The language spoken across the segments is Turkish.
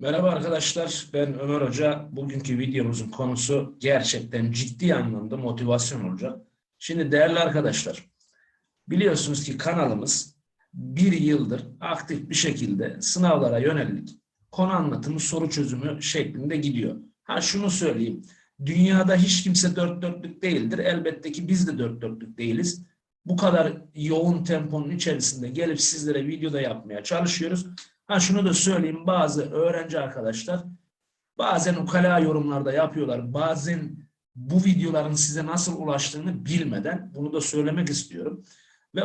Merhaba arkadaşlar, ben Ömer Hoca. Bugünkü videomuzun konusu gerçekten ciddi anlamda motivasyon olacak. Şimdi değerli arkadaşlar, biliyorsunuz ki kanalımız bir yıldır aktif bir şekilde sınavlara yönelik konu anlatımı, soru çözümü şeklinde gidiyor. Ha şunu söyleyeyim, dünyada hiç kimse dört dörtlük değildir. Elbette ki biz de dört dörtlük değiliz. Bu kadar yoğun temponun içerisinde gelip sizlere videoda yapmaya çalışıyoruz. Ha şunu da söyleyeyim bazı öğrenci arkadaşlar bazen ukala yorumlarda yapıyorlar. Bazen bu videoların size nasıl ulaştığını bilmeden bunu da söylemek istiyorum. Ve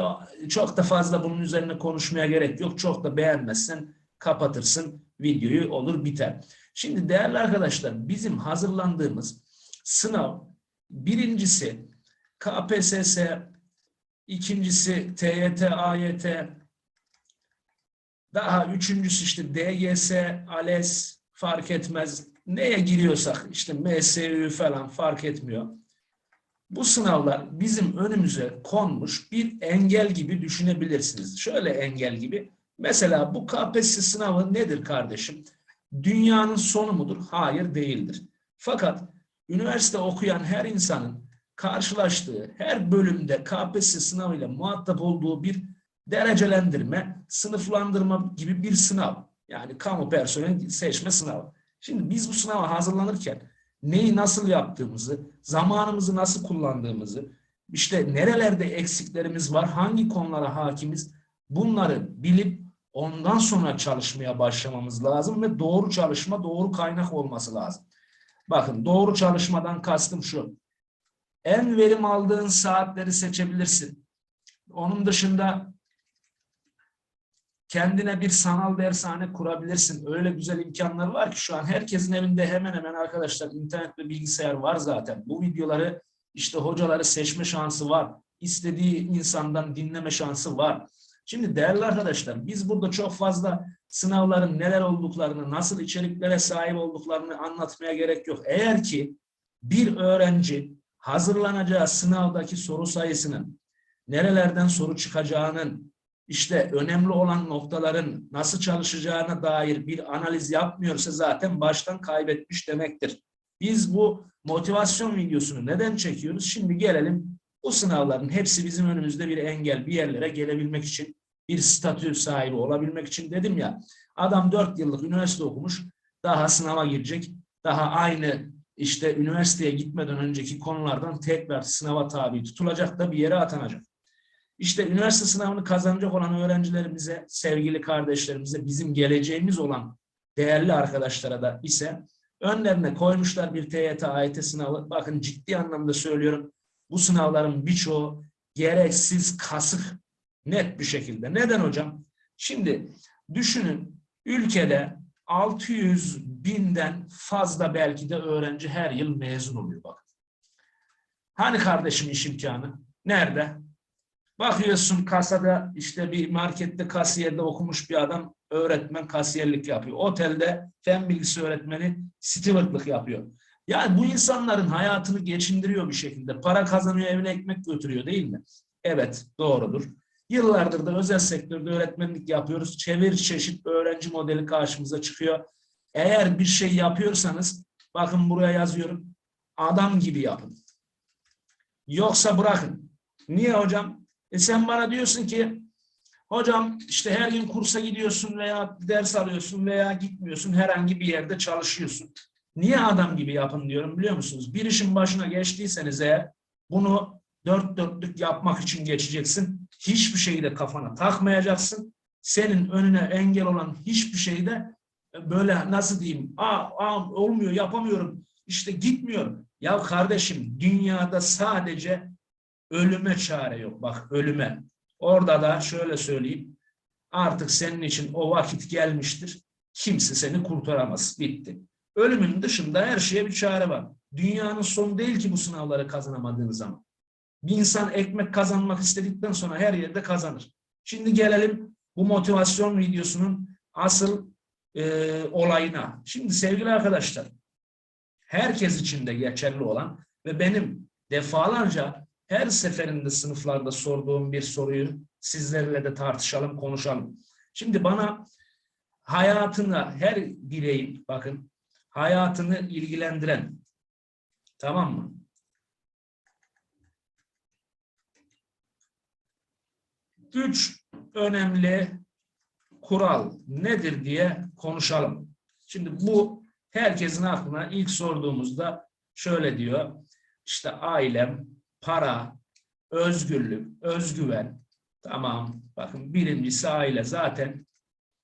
çok da fazla bunun üzerine konuşmaya gerek yok. Çok da beğenmezsen kapatırsın videoyu olur biter. Şimdi değerli arkadaşlar bizim hazırlandığımız sınav birincisi KPSS, ikincisi TYT, AYT, daha üçüncüsü işte DGS, ALES fark etmez. Neye giriyorsak işte MSÜ falan fark etmiyor. Bu sınavlar bizim önümüze konmuş bir engel gibi düşünebilirsiniz. Şöyle engel gibi. Mesela bu KPSS sınavı nedir kardeşim? Dünyanın sonu mudur? Hayır değildir. Fakat üniversite okuyan her insanın karşılaştığı her bölümde KPSS sınavıyla muhatap olduğu bir derecelendirme, sınıflandırma gibi bir sınav. Yani kamu personeli seçme sınavı. Şimdi biz bu sınava hazırlanırken neyi nasıl yaptığımızı, zamanımızı nasıl kullandığımızı, işte nerelerde eksiklerimiz var, hangi konulara hakimiz bunları bilip ondan sonra çalışmaya başlamamız lazım ve doğru çalışma, doğru kaynak olması lazım. Bakın doğru çalışmadan kastım şu. En verim aldığın saatleri seçebilirsin. Onun dışında kendine bir sanal dershane kurabilirsin. Öyle güzel imkanlar var ki şu an herkesin evinde hemen hemen arkadaşlar internet ve bilgisayar var zaten. Bu videoları işte hocaları seçme şansı var. İstediği insandan dinleme şansı var. Şimdi değerli arkadaşlar biz burada çok fazla sınavların neler olduklarını, nasıl içeriklere sahip olduklarını anlatmaya gerek yok. Eğer ki bir öğrenci hazırlanacağı sınavdaki soru sayısının, nerelerden soru çıkacağının, işte önemli olan noktaların nasıl çalışacağına dair bir analiz yapmıyorsa zaten baştan kaybetmiş demektir. Biz bu motivasyon videosunu neden çekiyoruz? Şimdi gelelim bu sınavların hepsi bizim önümüzde bir engel bir yerlere gelebilmek için bir statü sahibi olabilmek için dedim ya adam dört yıllık üniversite okumuş daha sınava girecek daha aynı işte üniversiteye gitmeden önceki konulardan tekrar sınava tabi tutulacak da bir yere atanacak. İşte üniversite sınavını kazanacak olan öğrencilerimize, sevgili kardeşlerimize, bizim geleceğimiz olan değerli arkadaşlara da ise önlerine koymuşlar bir TYT, AYT sınavı. Bakın ciddi anlamda söylüyorum. Bu sınavların birçoğu gereksiz, kasık, net bir şekilde. Neden hocam? Şimdi düşünün ülkede 600 binden fazla belki de öğrenci her yıl mezun oluyor bak. Hani kardeşim iş imkanı? Nerede? Bakıyorsun kasada işte bir markette kasiyerde okumuş bir adam öğretmen kasiyerlik yapıyor. Otelde fen bilgisi öğretmeni stewardlık yapıyor. Yani bu insanların hayatını geçindiriyor bir şekilde. Para kazanıyor, evine ekmek götürüyor değil mi? Evet, doğrudur. Yıllardır da özel sektörde öğretmenlik yapıyoruz. Çevir çeşit öğrenci modeli karşımıza çıkıyor. Eğer bir şey yapıyorsanız, bakın buraya yazıyorum, adam gibi yapın. Yoksa bırakın. Niye hocam? E sen bana diyorsun ki hocam işte her gün kursa gidiyorsun veya ders alıyorsun veya gitmiyorsun herhangi bir yerde çalışıyorsun. Niye adam gibi yapın diyorum biliyor musunuz? Bir işin başına geçtiyseniz eğer bunu dört dörtlük yapmak için geçeceksin. Hiçbir şeyi de kafana takmayacaksın. Senin önüne engel olan hiçbir şeyi de böyle nasıl diyeyim aa, aa olmuyor yapamıyorum işte gitmiyor. Ya kardeşim dünyada sadece Ölüme çare yok. Bak ölüme. Orada da şöyle söyleyeyim. Artık senin için o vakit gelmiştir. Kimse seni kurtaramaz. Bitti. Ölümün dışında her şeye bir çare var. Dünyanın sonu değil ki bu sınavları kazanamadığın zaman. Bir insan ekmek kazanmak istedikten sonra her yerde kazanır. Şimdi gelelim bu motivasyon videosunun asıl e, olayına. Şimdi sevgili arkadaşlar, herkes için de geçerli olan ve benim defalarca her seferinde sınıflarda sorduğum bir soruyu sizlerle de tartışalım, konuşalım. Şimdi bana hayatına her bireyin bakın hayatını ilgilendiren tamam mı? Üç önemli kural nedir diye konuşalım. Şimdi bu herkesin aklına ilk sorduğumuzda şöyle diyor. İşte ailem, para, özgürlük, özgüven. Tamam. Bakın birincisi aile zaten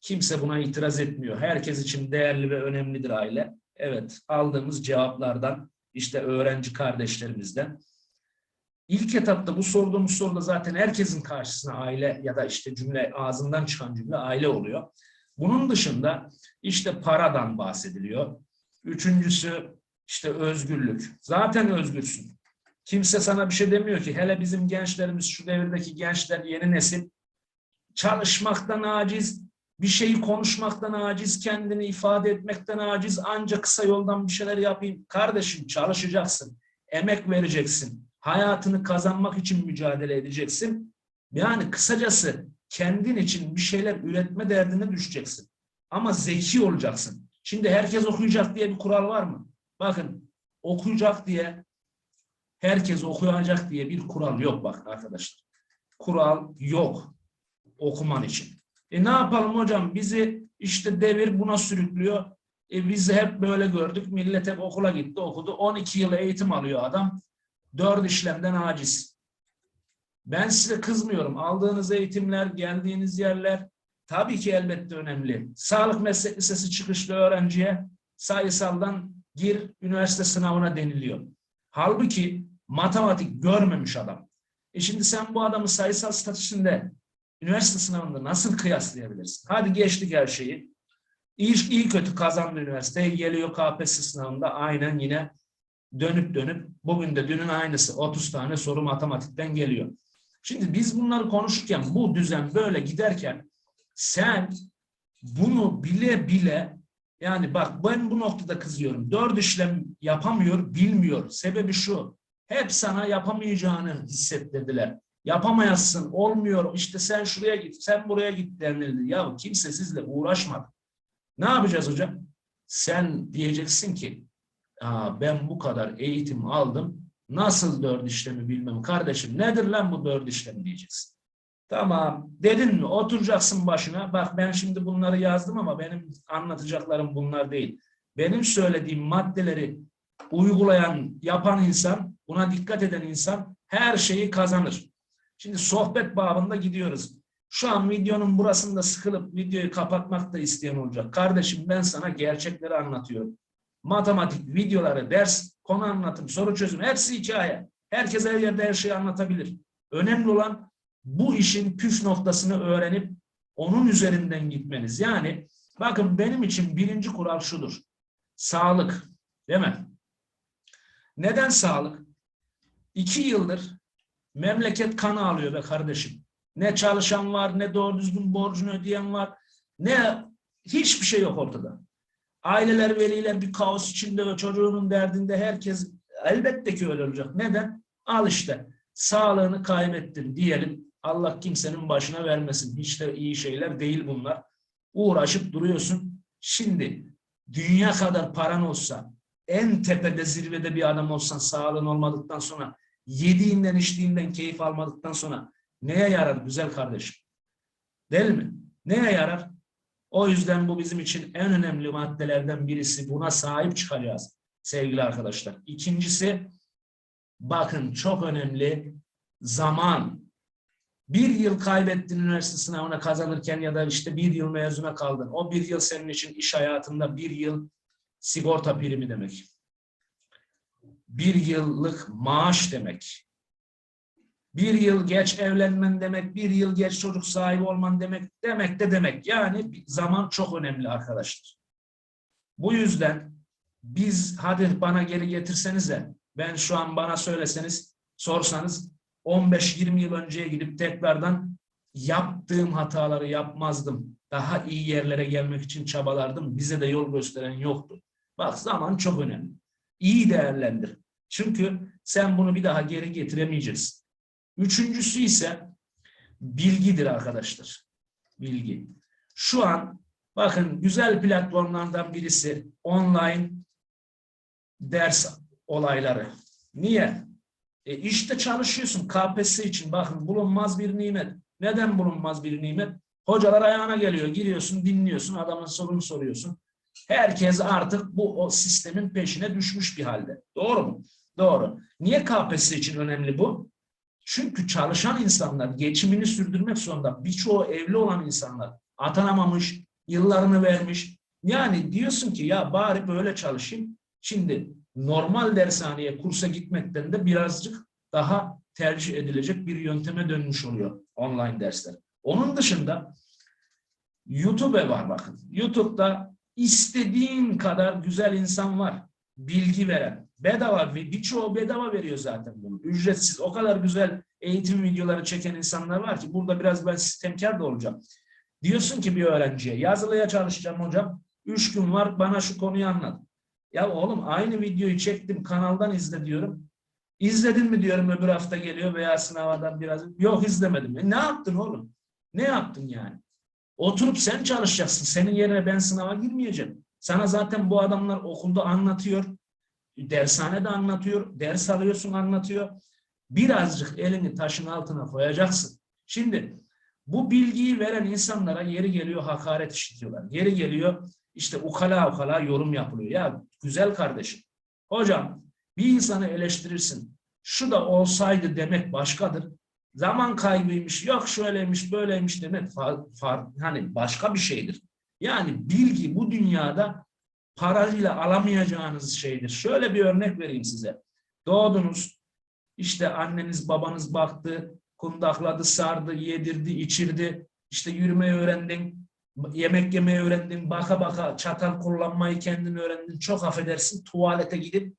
kimse buna itiraz etmiyor. Herkes için değerli ve önemlidir aile. Evet aldığımız cevaplardan işte öğrenci kardeşlerimizden. İlk etapta bu sorduğumuz soruda zaten herkesin karşısına aile ya da işte cümle ağzından çıkan cümle aile oluyor. Bunun dışında işte paradan bahsediliyor. Üçüncüsü işte özgürlük. Zaten özgürsün. Kimse sana bir şey demiyor ki. Hele bizim gençlerimiz, şu devirdeki gençler, yeni nesil çalışmaktan aciz, bir şeyi konuşmaktan aciz, kendini ifade etmekten aciz, ancak kısa yoldan bir şeyler yapayım. Kardeşim çalışacaksın, emek vereceksin, hayatını kazanmak için mücadele edeceksin. Yani kısacası kendin için bir şeyler üretme derdine düşeceksin. Ama zeki olacaksın. Şimdi herkes okuyacak diye bir kural var mı? Bakın okuyacak diye herkes okuyacak diye bir kural yok bak arkadaşlar. Kural yok okuman için. E ne yapalım hocam? Bizi işte devir buna sürüklüyor. E biz hep böyle gördük. Millet hep okula gitti, okudu. 12 yıl eğitim alıyor adam. Dört işlemden aciz. Ben size kızmıyorum. Aldığınız eğitimler, geldiğiniz yerler tabii ki elbette önemli. Sağlık meslek lisesi çıkışlı öğrenciye sayısaldan gir üniversite sınavına deniliyor. Halbuki matematik görmemiş adam. E şimdi sen bu adamı sayısal statüsünde üniversite sınavında nasıl kıyaslayabilirsin? Hadi geçtik her şeyi. İyi, iyi kötü kazandı üniversiteye geliyor KPSS sınavında aynen yine dönüp dönüp bugün de dünün aynısı 30 tane soru matematikten geliyor. Şimdi biz bunları konuşurken bu düzen böyle giderken sen bunu bile bile yani bak ben bu noktada kızıyorum. Dört işlem yapamıyor, bilmiyor. Sebebi şu. Hep sana yapamayacağını hissettirdiler. Yapamayasın, olmuyor. İşte sen şuraya git, sen buraya git denildi. Ya kimse sizle uğraşmadı. Ne yapacağız hocam? Sen diyeceksin ki Aa, ben bu kadar eğitim aldım. Nasıl dört işlemi bilmem kardeşim. Nedir lan bu dört işlem diyeceksin. Tamam. Dedin mi? Oturacaksın başına. Bak ben şimdi bunları yazdım ama benim anlatacaklarım bunlar değil. Benim söylediğim maddeleri uygulayan, yapan insan, buna dikkat eden insan her şeyi kazanır. Şimdi sohbet babında gidiyoruz. Şu an videonun burasında sıkılıp videoyu kapatmak da isteyen olacak. Kardeşim ben sana gerçekleri anlatıyorum. Matematik videoları, ders, konu anlatım, soru çözüm hepsi hikaye. Herkes her yerde her şeyi anlatabilir. Önemli olan bu işin püf noktasını öğrenip onun üzerinden gitmeniz. Yani bakın benim için birinci kural şudur. Sağlık. Değil mi? Neden sağlık? İki yıldır memleket kan alıyor be kardeşim. Ne çalışan var, ne doğru düzgün borcunu ödeyen var, ne hiçbir şey yok ortada. Aileler, veliler bir kaos içinde ve çocuğunun derdinde herkes elbette ki öyle olacak. Neden? Al işte sağlığını kaybettin diyelim. Allah kimsenin başına vermesin. Hiç de iyi şeyler değil bunlar. Uğraşıp duruyorsun. Şimdi dünya kadar paran olsa, en tepede zirvede bir adam olsan sağlığın olmadıktan sonra, yediğinden içtiğinden keyif almadıktan sonra neye yarar güzel kardeşim? Değil mi? Neye yarar? O yüzden bu bizim için en önemli maddelerden birisi. Buna sahip çıkacağız sevgili arkadaşlar. İkincisi bakın çok önemli zaman. Bir yıl kaybettin üniversite sınavına kazanırken ya da işte bir yıl mezuna kaldın. O bir yıl senin için iş hayatında bir yıl sigorta primi demek. Bir yıllık maaş demek. Bir yıl geç evlenmen demek, bir yıl geç çocuk sahibi olman demek, demek de demek. Yani zaman çok önemli arkadaşlar. Bu yüzden biz hadi bana geri getirsenize, ben şu an bana söyleseniz, sorsanız 15-20 yıl önceye gidip tekrardan yaptığım hataları yapmazdım. Daha iyi yerlere gelmek için çabalardım. Bize de yol gösteren yoktu. Bak zaman çok önemli. İyi değerlendir. Çünkü sen bunu bir daha geri getiremeyeceksin. Üçüncüsü ise bilgidir arkadaşlar. Bilgi. Şu an Bakın güzel platformlardan birisi online ders olayları. Niye? E işte çalışıyorsun KPSS için. Bakın bulunmaz bir nimet. Neden bulunmaz bir nimet? Hocalar ayağına geliyor. Giriyorsun, dinliyorsun, adamın sorunu soruyorsun. Herkes artık bu o sistemin peşine düşmüş bir halde. Doğru mu? Doğru. Niye KPSS için önemli bu? Çünkü çalışan insanlar geçimini sürdürmek zorunda. Birçoğu evli olan insanlar atanamamış, yıllarını vermiş. Yani diyorsun ki ya bari böyle çalışayım. Şimdi normal dershaneye kursa gitmekten de birazcık daha tercih edilecek bir yönteme dönmüş oluyor online dersler. Onun dışında YouTube var bakın. YouTube'da istediğin kadar güzel insan var. Bilgi veren. Bedava ve birçoğu bedava veriyor zaten bunu. Ücretsiz. O kadar güzel eğitim videoları çeken insanlar var ki burada biraz ben sistemkar da olacağım. Diyorsun ki bir öğrenciye yazılıya çalışacağım hocam. Üç gün var bana şu konuyu anlat. Ya oğlum aynı videoyu çektim kanaldan izle diyorum. İzledin mi diyorum öbür hafta geliyor veya sınavdan biraz. Yok izlemedim. E ne yaptın oğlum? Ne yaptın yani? Oturup sen çalışacaksın. Senin yerine ben sınava girmeyeceğim. Sana zaten bu adamlar okulda anlatıyor. Dershanede anlatıyor. Ders alıyorsun anlatıyor. Birazcık elini taşın altına koyacaksın. Şimdi bu bilgiyi veren insanlara yeri geliyor hakaret işitiyorlar. Yeri geliyor işte ukala ukala yorum yapılıyor. Ya güzel kardeşim. Hocam bir insanı eleştirirsin. Şu da olsaydı demek başkadır. Zaman kaybıymış, yok şöyleymiş, böyleymiş demek far, hani başka bir şeydir. Yani bilgi bu dünyada parayla alamayacağınız şeydir. Şöyle bir örnek vereyim size. Doğdunuz, işte anneniz babanız baktı, kundakladı, sardı, yedirdi, içirdi. İşte yürümeyi öğrendin, yemek yemeyi öğrendin, baka baka çatal kullanmayı kendin öğrendin. Çok affedersin tuvalete gidip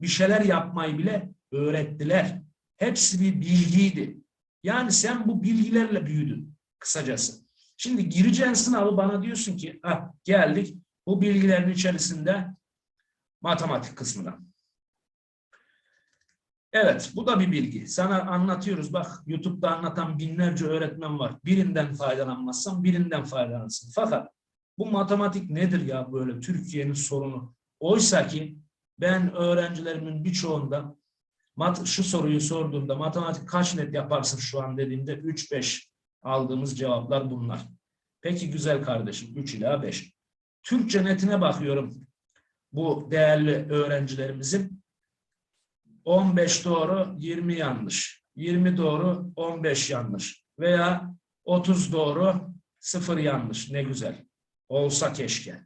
bir şeyler yapmayı bile öğrettiler. Hepsi bir bilgiydi. Yani sen bu bilgilerle büyüdün kısacası. Şimdi gireceğin sınavı bana diyorsun ki ah, geldik bu bilgilerin içerisinde matematik kısmına. Evet, bu da bir bilgi. Sana anlatıyoruz. Bak, YouTube'da anlatan binlerce öğretmen var. Birinden faydalanmazsan birinden faydalanırsın. Fakat bu matematik nedir ya böyle Türkiye'nin sorunu? Oysa ki ben öğrencilerimin birçoğunda mat şu soruyu sorduğumda matematik kaç net yaparsın şu an dediğimde 3-5 aldığımız cevaplar bunlar. Peki güzel kardeşim 3 ila 5. Türkçe netine bakıyorum bu değerli öğrencilerimizin. 15 doğru, 20 yanlış. 20 doğru, 15 yanlış. Veya 30 doğru, 0 yanlış. Ne güzel. Olsa keşke.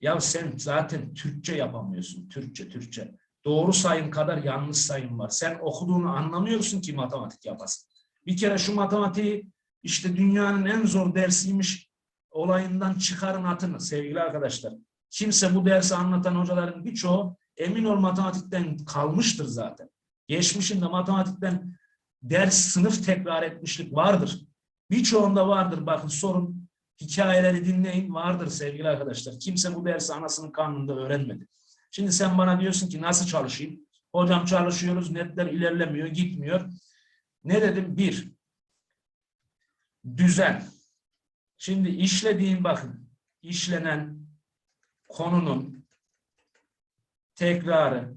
Ya sen zaten Türkçe yapamıyorsun. Türkçe, Türkçe. Doğru sayım kadar yanlış sayım var. Sen okuduğunu anlamıyorsun ki matematik yapasın. Bir kere şu matematiği işte dünyanın en zor dersiymiş olayından çıkarın atını sevgili arkadaşlar. Kimse bu dersi anlatan hocaların birçoğu emin ol matematikten kalmıştır zaten. Geçmişinde matematikten ders sınıf tekrar etmişlik vardır. Birçoğunda vardır. Bakın sorun hikayeleri dinleyin vardır sevgili arkadaşlar. Kimse bu dersi anasının karnında öğrenmedi. Şimdi sen bana diyorsun ki nasıl çalışayım? Hocam çalışıyoruz, netler ilerlemiyor, gitmiyor. Ne dedim? Bir, düzen. Şimdi işlediğin bakın, işlenen konunun tekrarı,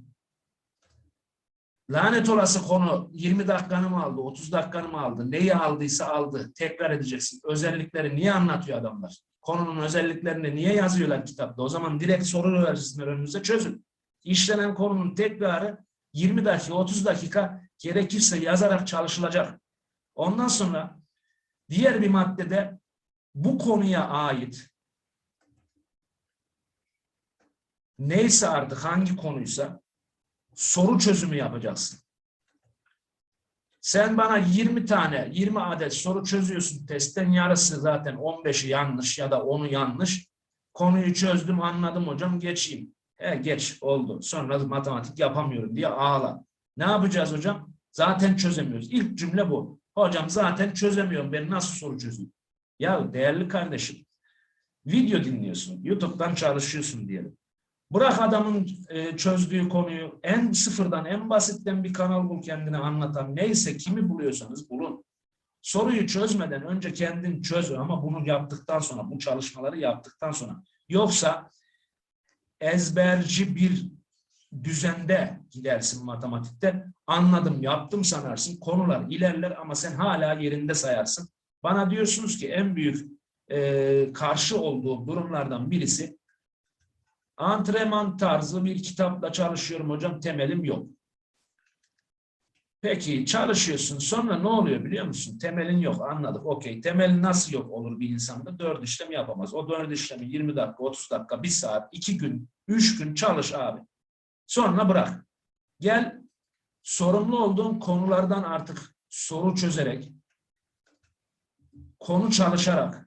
lanet olası konu 20 dakikanı mı aldı, 30 dakikanı mı aldı, neyi aldıysa aldı, tekrar edeceksin. Özellikleri niye anlatıyor adamlar? Konunun özelliklerini niye yazıyorlar kitapta? O zaman direkt soru versinler önünüze çözün. İşlenen konunun tekrarı 20 dakika, 30 dakika gerekirse yazarak çalışılacak. Ondan sonra diğer bir maddede bu konuya ait neyse artık hangi konuysa soru çözümü yapacaksın. Sen bana 20 tane, 20 adet soru çözüyorsun. Testten yarısı zaten 15'i yanlış ya da 10'u yanlış. Konuyu çözdüm, anladım hocam, geçeyim. He geç, oldu. Sonra matematik yapamıyorum diye ağla. Ne yapacağız hocam? Zaten çözemiyoruz. İlk cümle bu. Hocam zaten çözemiyorum. Ben nasıl soru çözeyim? Ya değerli kardeşim, video dinliyorsun. YouTube'dan çalışıyorsun diyelim. Bırak adamın e, çözdüğü konuyu en sıfırdan en basitten bir kanal bul kendine anlatan neyse kimi buluyorsanız bulun. soruyu çözmeden önce kendin çöz ama bunu yaptıktan sonra, bu çalışmaları yaptıktan sonra. Yoksa ezberci bir düzende gidersin matematikte. Anladım, yaptım sanarsın. Konular ilerler ama sen hala yerinde sayarsın. Bana diyorsunuz ki en büyük e, karşı olduğum durumlardan birisi antrenman tarzı bir kitapla çalışıyorum hocam temelim yok. Peki çalışıyorsun sonra ne oluyor biliyor musun? Temelin yok anladık okey. Temel nasıl yok olur bir insanda? Dört işlem yapamaz. O dört işlemi 20 dakika, 30 dakika, bir saat, iki gün, üç gün çalış abi. Sonra bırak. Gel sorumlu olduğun konulardan artık soru çözerek, konu çalışarak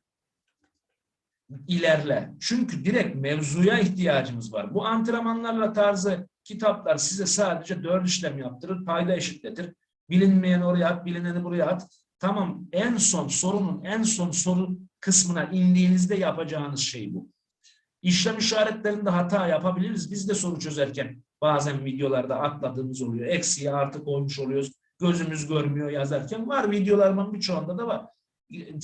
ilerle. Çünkü direkt mevzuya ihtiyacımız var. Bu antrenmanlarla tarzı kitaplar size sadece dört işlem yaptırır, payda eşitletir. Bilinmeyen oraya at, bilineni buraya at. Tamam en son sorunun en son soru kısmına indiğinizde yapacağınız şey bu. İşlem işaretlerinde hata yapabiliriz. Biz de soru çözerken bazen videolarda atladığımız oluyor. Eksiye artı koymuş oluyoruz. Gözümüz görmüyor yazarken. Var videolarımın birçoğunda da var.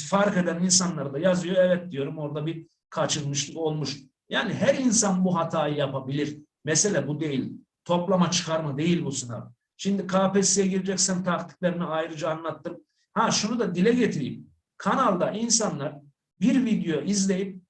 Fark eden insanlar da yazıyor. Evet diyorum orada bir kaçırmışlık olmuş. Yani her insan bu hatayı yapabilir. Mesele bu değil. Toplama çıkarma değil bu sınav. Şimdi KPSS'ye gireceksen taktiklerini ayrıca anlattım. Ha şunu da dile getireyim. Kanalda insanlar bir video izleyip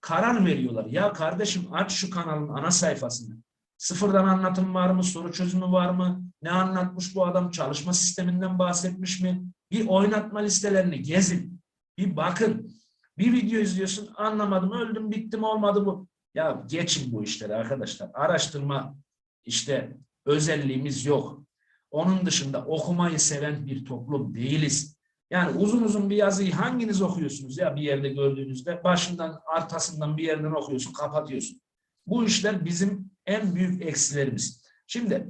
karar veriyorlar. Ya kardeşim aç şu kanalın ana sayfasını. Sıfırdan anlatım var mı? Soru çözümü var mı? Ne anlatmış bu adam? Çalışma sisteminden bahsetmiş mi? Bir oynatma listelerini gezin. Bir bakın. Bir video izliyorsun anlamadım öldüm bittim olmadı bu. Ya geçin bu işleri arkadaşlar. Araştırma işte özelliğimiz yok. Onun dışında okumayı seven bir toplum değiliz. Yani uzun uzun bir yazıyı hanginiz okuyorsunuz ya bir yerde gördüğünüzde başından arkasından bir yerden okuyorsun kapatıyorsun. Bu işler bizim en büyük eksilerimiz. Şimdi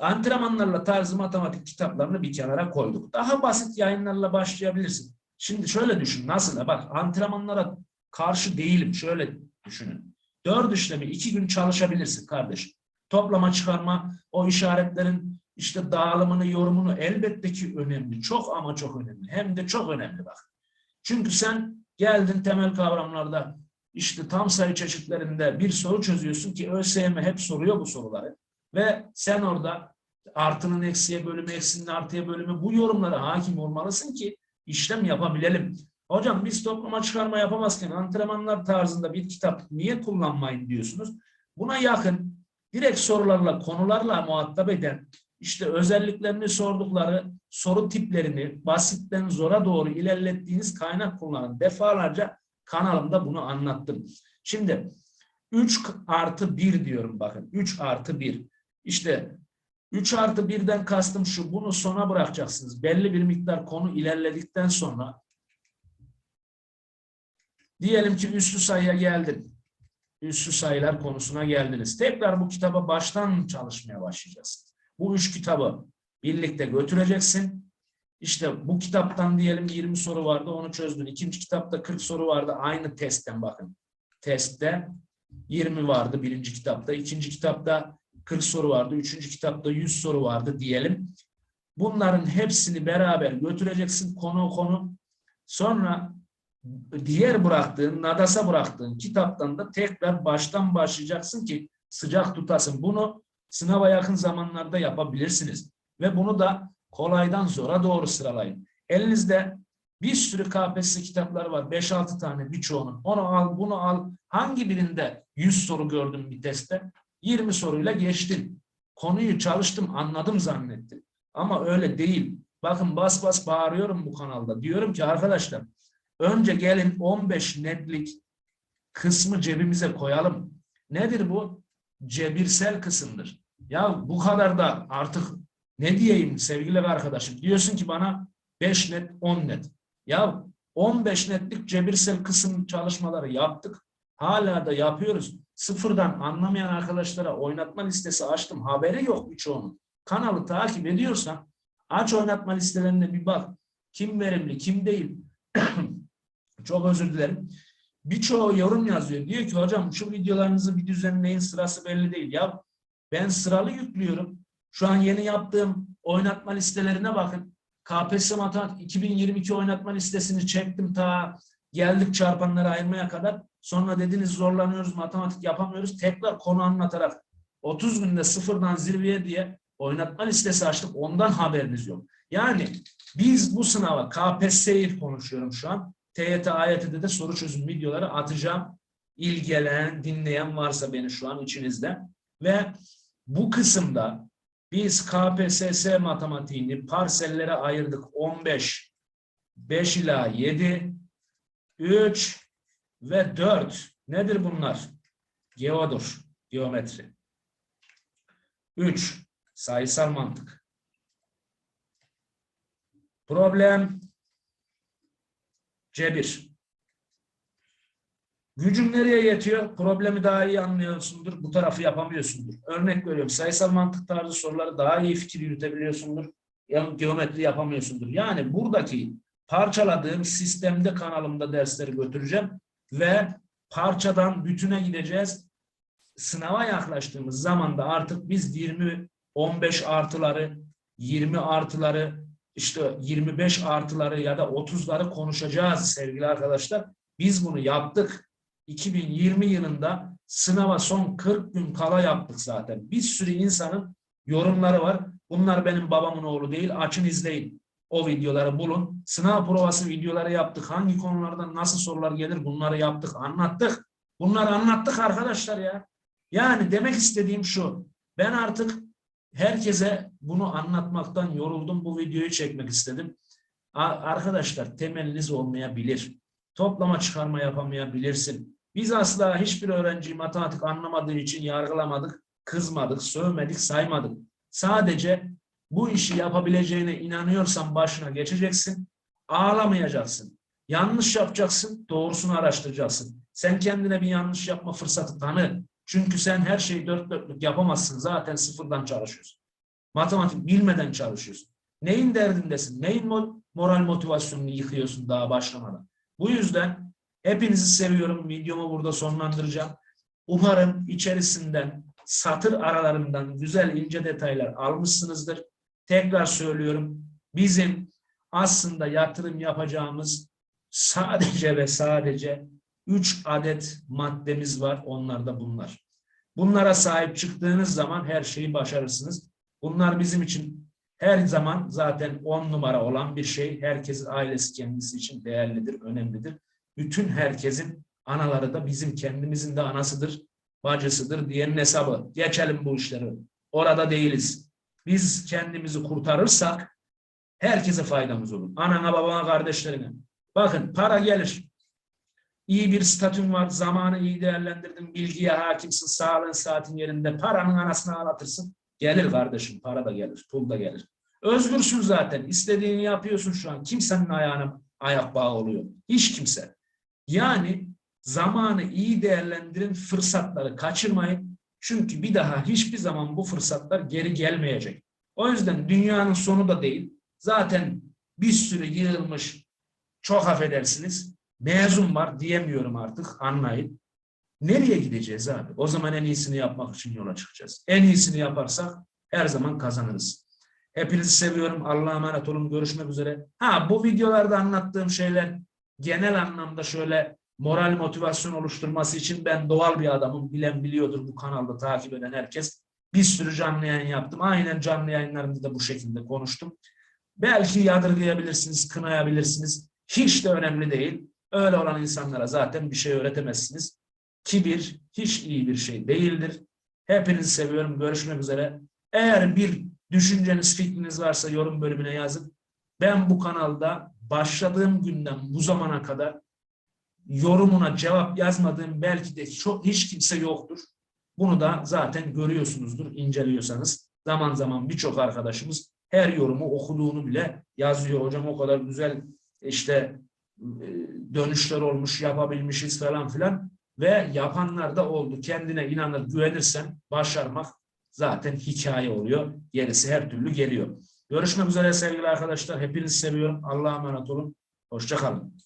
antrenmanlarla tarzı matematik kitaplarını bir kenara koyduk. Daha basit yayınlarla başlayabilirsin. Şimdi şöyle düşün nasıl? Bak antrenmanlara karşı değilim. Şöyle düşünün. Dört işlemi iki gün çalışabilirsin kardeşim. Toplama çıkarma, o işaretlerin işte dağılımını, yorumunu elbette ki önemli. Çok ama çok önemli. Hem de çok önemli bak. Çünkü sen geldin temel kavramlarda işte tam sayı çeşitlerinde bir soru çözüyorsun ki ÖSYM hep soruyor bu soruları. Ve sen orada artının eksiye bölümü, eksinin artıya bölümü bu yorumlara hakim olmalısın ki işlem yapabilelim. Hocam biz toplama çıkarma yapamazken antrenmanlar tarzında bir kitap niye kullanmayın diyorsunuz. Buna yakın direkt sorularla, konularla muhatap eden işte özelliklerini sordukları soru tiplerini basitten zora doğru ilerlettiğiniz kaynak kullanın. Defalarca kanalımda bunu anlattım. Şimdi 3 artı 1 diyorum bakın. 3 artı 1. İşte 3 artı 1'den kastım şu. Bunu sona bırakacaksınız. Belli bir miktar konu ilerledikten sonra diyelim ki üstü sayıya geldin. Üstü sayılar konusuna geldiniz. Tekrar bu kitaba baştan çalışmaya başlayacağız. Bu üç kitabı birlikte götüreceksin. İşte bu kitaptan diyelim 20 soru vardı onu çözdün. İkinci kitapta 40 soru vardı aynı testten bakın. Testte 20 vardı birinci kitapta. ikinci kitapta 40 soru vardı. Üçüncü kitapta 100 soru vardı diyelim. Bunların hepsini beraber götüreceksin konu konu. Sonra diğer bıraktığın, Nadas'a bıraktığın kitaptan da tekrar baştan başlayacaksın ki sıcak tutasın. Bunu sınava yakın zamanlarda yapabilirsiniz. Ve bunu da kolaydan zora doğru sıralayın. Elinizde bir sürü KPSS kitapları var. 5-6 tane birçoğunun. Onu al, bunu al. Hangi birinde 100 soru gördün bir testte? 20 soruyla geçtin. Konuyu çalıştım, anladım zannettim. Ama öyle değil. Bakın bas bas bağırıyorum bu kanalda. Diyorum ki arkadaşlar önce gelin 15 netlik kısmı cebimize koyalım. Nedir bu? Cebirsel kısımdır. Ya bu kadar da artık ne diyeyim sevgili arkadaşım? Diyorsun ki bana 5 net 10 net. Ya 15 netlik cebirsel kısım çalışmaları yaptık. Hala da yapıyoruz. Sıfırdan anlamayan arkadaşlara oynatma listesi açtım. Haberi yok birçoğunun. Kanalı takip ediyorsan aç oynatma listelerine bir bak. Kim verimli, kim değil. Çok özür dilerim. Birçoğu yorum yazıyor. Diyor ki hocam şu videolarınızı bir düzenleyin sırası belli değil. Ya ben sıralı yüklüyorum. Şu an yeni yaptığım oynatma listelerine bakın. KPSS matematik 2022 oynatma listesini çektim ta geldik çarpanları ayırmaya kadar. Sonra dediniz zorlanıyoruz, matematik yapamıyoruz. Tekrar konu anlatarak 30 günde sıfırdan zirveye diye oynatma listesi açtık. Ondan haberiniz yok. Yani biz bu sınava KPSS'yi konuşuyorum şu an. TYT, AYT'de de soru çözüm videoları atacağım. İlgilenen, dinleyen varsa beni şu an içinizde. Ve bu kısımda biz KPSS matematiğini parsellere ayırdık 15, 5 ila 7, 3 ve 4. Nedir bunlar? Geodur, geometri. 3. Sayısal mantık. Problem C1. Gücün nereye yetiyor? Problemi daha iyi anlıyorsundur. Bu tarafı yapamıyorsundur. Örnek veriyorum. Sayısal mantık tarzı soruları daha iyi fikir yürütebiliyorsundur. Geometri yapamıyorsundur. Yani buradaki parçaladığım sistemde kanalımda dersleri götüreceğim ve parçadan bütüne gideceğiz. Sınava yaklaştığımız zaman da artık biz 20 15 artıları, 20 artıları, işte 25 artıları ya da 30'ları konuşacağız sevgili arkadaşlar. Biz bunu yaptık. 2020 yılında sınava son 40 gün kala yaptık zaten. Bir sürü insanın yorumları var. Bunlar benim babamın oğlu değil. Açın izleyin. O videoları bulun. Sınav provası videoları yaptık. Hangi konulardan nasıl sorular gelir bunları yaptık, anlattık. Bunları anlattık arkadaşlar ya. Yani demek istediğim şu. Ben artık herkese bunu anlatmaktan yoruldum. Bu videoyu çekmek istedim. Arkadaşlar temeliniz olmayabilir. Toplama çıkarma yapamayabilirsin. Biz asla hiçbir öğrenci matematik anlamadığı için yargılamadık, kızmadık, sövmedik, saymadık. Sadece bu işi yapabileceğine inanıyorsan başına geçeceksin. Ağlamayacaksın. Yanlış yapacaksın, doğrusunu araştıracaksın. Sen kendine bir yanlış yapma fırsatı tanı. Çünkü sen her şeyi dört dörtlük yapamazsın. Zaten sıfırdan çalışıyorsun. Matematik bilmeden çalışıyorsun. Neyin derdindesin? Neyin moral motivasyonunu yıkıyorsun daha başlamadan? Bu yüzden hepinizi seviyorum. Videomu burada sonlandıracağım. Umarım içerisinden satır aralarından güzel ince detaylar almışsınızdır. Tekrar söylüyorum. Bizim aslında yatırım yapacağımız sadece ve sadece 3 adet maddemiz var. Onlar da bunlar. Bunlara sahip çıktığınız zaman her şeyi başarırsınız. Bunlar bizim için her zaman zaten on numara olan bir şey. Herkesin ailesi kendisi için değerlidir, önemlidir. Bütün herkesin anaları da bizim kendimizin de anasıdır, bacısıdır diyenin hesabı. Geçelim bu işleri. Orada değiliz. Biz kendimizi kurtarırsak herkese faydamız olur. Anana, babana, kardeşlerine. Bakın para gelir. İyi bir statün var, zamanı iyi değerlendirdin, bilgiye hakimsin, sağlığın saatin yerinde, paranın anasını ağlatırsın. Gelir kardeşim, para da gelir, pul da gelir. Özgürsün zaten, istediğini yapıyorsun şu an. Kimsenin ayağına ayak bağı oluyor. Hiç kimse. Yani zamanı iyi değerlendirin, fırsatları kaçırmayın. Çünkü bir daha hiçbir zaman bu fırsatlar geri gelmeyecek. O yüzden dünyanın sonu da değil. Zaten bir sürü yığılmış, çok affedersiniz, mezun var diyemiyorum artık anlayın. Nereye gideceğiz abi? O zaman en iyisini yapmak için yola çıkacağız. En iyisini yaparsak her zaman kazanırız. Hepinizi seviyorum. Allah'a emanet olun. Görüşmek üzere. Ha bu videolarda anlattığım şeyler genel anlamda şöyle moral motivasyon oluşturması için ben doğal bir adamım. Bilen biliyordur bu kanalda takip eden herkes. Bir sürü canlı yayın yaptım. Aynen canlı yayınlarımda da bu şekilde konuştum. Belki yadırgayabilirsiniz, kınayabilirsiniz. Hiç de önemli değil. Öyle olan insanlara zaten bir şey öğretemezsiniz. Kibir hiç iyi bir şey değildir. Hepinizi seviyorum. Görüşmek üzere. Eğer bir düşünceniz, fikriniz varsa yorum bölümüne yazın. Ben bu kanalda başladığım günden bu zamana kadar yorumuna cevap yazmadığım belki de çok hiç kimse yoktur. Bunu da zaten görüyorsunuzdur inceliyorsanız. Zaman zaman birçok arkadaşımız her yorumu okuduğunu bile yazıyor. Hocam o kadar güzel işte e, dönüşler olmuş, yapabilmişiz falan filan ve yapanlar da oldu. Kendine inanır, güvenirsen başarmak zaten hikaye oluyor. Gerisi her türlü geliyor. Görüşmek üzere sevgili arkadaşlar. Hepinizi seviyorum. Allah'a emanet olun. Hoşçakalın.